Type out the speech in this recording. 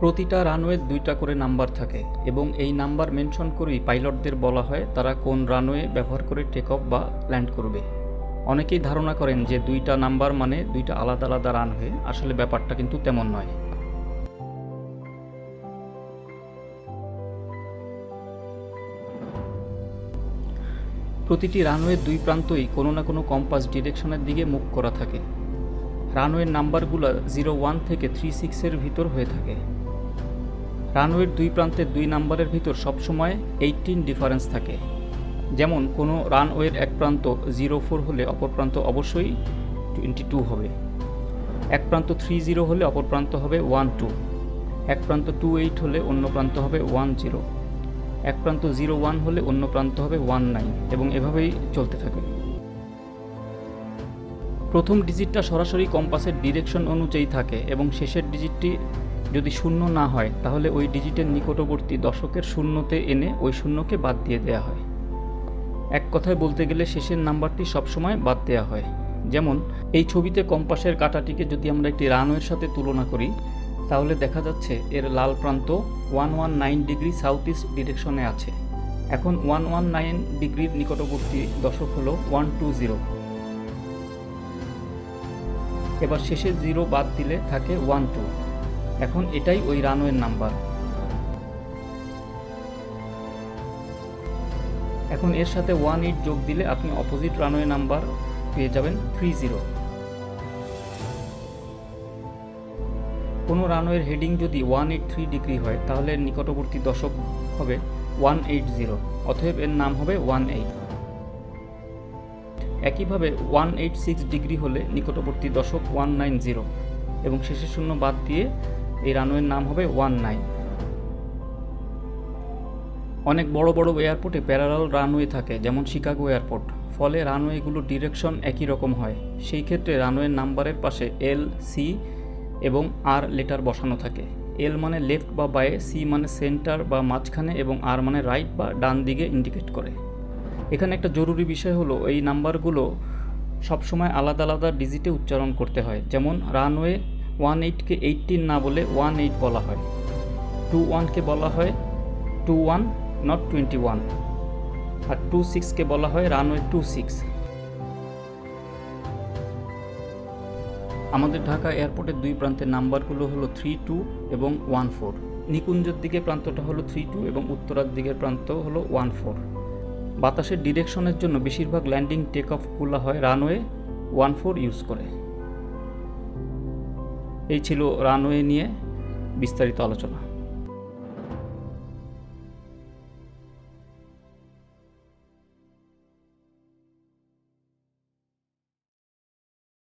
প্রতিটা রানওয়ে দুইটা করে নাম্বার থাকে এবং এই নাম্বার মেনশন করেই পাইলটদের বলা হয় তারা কোন রানওয়ে ব্যবহার করে টেক অফ বা ল্যান্ড করবে। অনেকেই ধারণা করেন যে দুইটা নাম্বার মানে দুইটা আলাদা আলাদা রানওয়ে, আসলে ব্যাপারটা কিন্তু তেমন নয়। প্রতিটি রানওয়ের দুই প্রান্তই কোনো না কোনো কম্পাস ডিরেকশনের দিকে মুখ করা থাকে। রানওয়ের নাম্বারগুলো জিরো ওয়ান থেকে থ্রি সিক্সের ভিতর হয়ে থাকে। রানওয়ের দুই প্রান্তের দুই নাম্বারের ভিতর সবসময় এইটিন ডিফারেন্স থাকে। যেমন, কোনো রানওয়ের এক প্রান্ত জিরো ফোর হলে অপর প্রান্ত অবশ্যই টোয়েন্টি টু হবে। এক প্রান্ত থ্রি জিরো হলে অপর প্রান্ত হবে ওয়ান টু। এক প্রান্ত টু এইট হলে অন্য প্রান্ত হবে ওয়ান জিরো। এক প্রান্ত জিরো ওয়ান হলে অন্য প্রান্ত হবে ওয়ান নাইন এবং এভাবেই চলতে থাকে। প্রথম ডিজিটটা সরাসরি কম্পাসের ডিরেকশন অনুযায়ী থাকে এবং শেষের ডিজিটটি যদি শূন্য না হয়, তাহলে ওই ডিজিটের নিকটবর্তী দশকের শূন্যতে এনে ওই শূন্যকে বাদ দিয়ে দেওয়া হয়। এক কথায় বলতে গেলে শেষের নাম্বারটি সবসময় বাদ দেওয়া হয়। যেমন, এই ছবিতে কম্পাসের কাঁটাটিকে যদি আমরা একটি রানওয়ের সাথে তুলনা করি, তাহলে দেখা যাচ্ছে এর লাল প্রান্ত one one nine degree south east ডিরেকশনে আছে। এখন ওয়ান ওয়ান নাইন ডিগ্রির নিকটবর্তী দশক হলো ওয়ান টু জিরো। এবার শেষের জিরো বাদ দিলে থাকে ওয়ান টু এখন এটাই ওই রানওয়ের নাম্বার এখন এর সাথে ওয়ান এইট যোগ দিলে আপনি অপোজিট রানওয়ে নাম্বার পেয়ে যাবেন থ্রি জিরো কোনো রানওয়ের হেডিং যদি ওয়ান এইট থ্রি ডিগ্রি হয়, তাহলে নিকটবর্তী দশক হবে ওয়ান এইট জিরো অতএব এর নাম হবে ওয়ান এইট একইভাবে ওয়ান এইট সিক্স ডিগ্রি হলে নিকটবর্তী দশক ওয়ান নাইন জিরো এবং শেষের শূন্য বাদ দিয়ে এই রানওয়ের নাম হবে ওয়ান নাইন অনেক বড় বড় এয়ারপোর্টে প্যারালাল রানওয়ে থাকে, যেমন শিকাগো এয়ারপোর্ট। ফলে রানওয়েগুলোর ডিরেকশন একই রকম হয়। সেই ক্ষেত্রে রানওয়ের নাম্বারের পাশে এল সি এবং আর লেটার বসানো থাকে। এল মানে লেফট বা বায়ে সি মানে সেন্টার বা মাঝখানে এবং আর মানে রাইট বা ডান দিকে ইন্ডিকেট করে। এখানে একটা জরুরি বিষয় হলো, এই নাম্বারগুলো সবসময় আলাদা আলাদা ডিজিটে উচ্চারণ করতে হয়। যেমন রানওয়ে ওয়ান এইটকে এইটটিন না বলে ওয়ান এইট বলা হয়। টু ওয়ানকে বলা হয় two one not twenty one R two সিক্সকে বলা হয় রানওয়ে টু সিক্স আমাদের ঢাকা এয়ারপোর্টের দুই প্রান্তের নাম্বারগুলো হলো থ্রি টু এবং ওয়ান ফোর নিকুঞ্জের দিকে প্রান্তটা হলো থ্রি টু এবং উত্তরার দিকের প্রান্ত হলো ওয়ান ফোর বাতাসের ডিরেকশনের জন্য বেশিরভাগ ল্যান্ডিং টেক অফ অফগুলো হয় রানওয়ে ওয়ান ফোর ইউজ করে। এই ছিল রানওয়ে নিয়ে বিস্তারিত আলোচনা।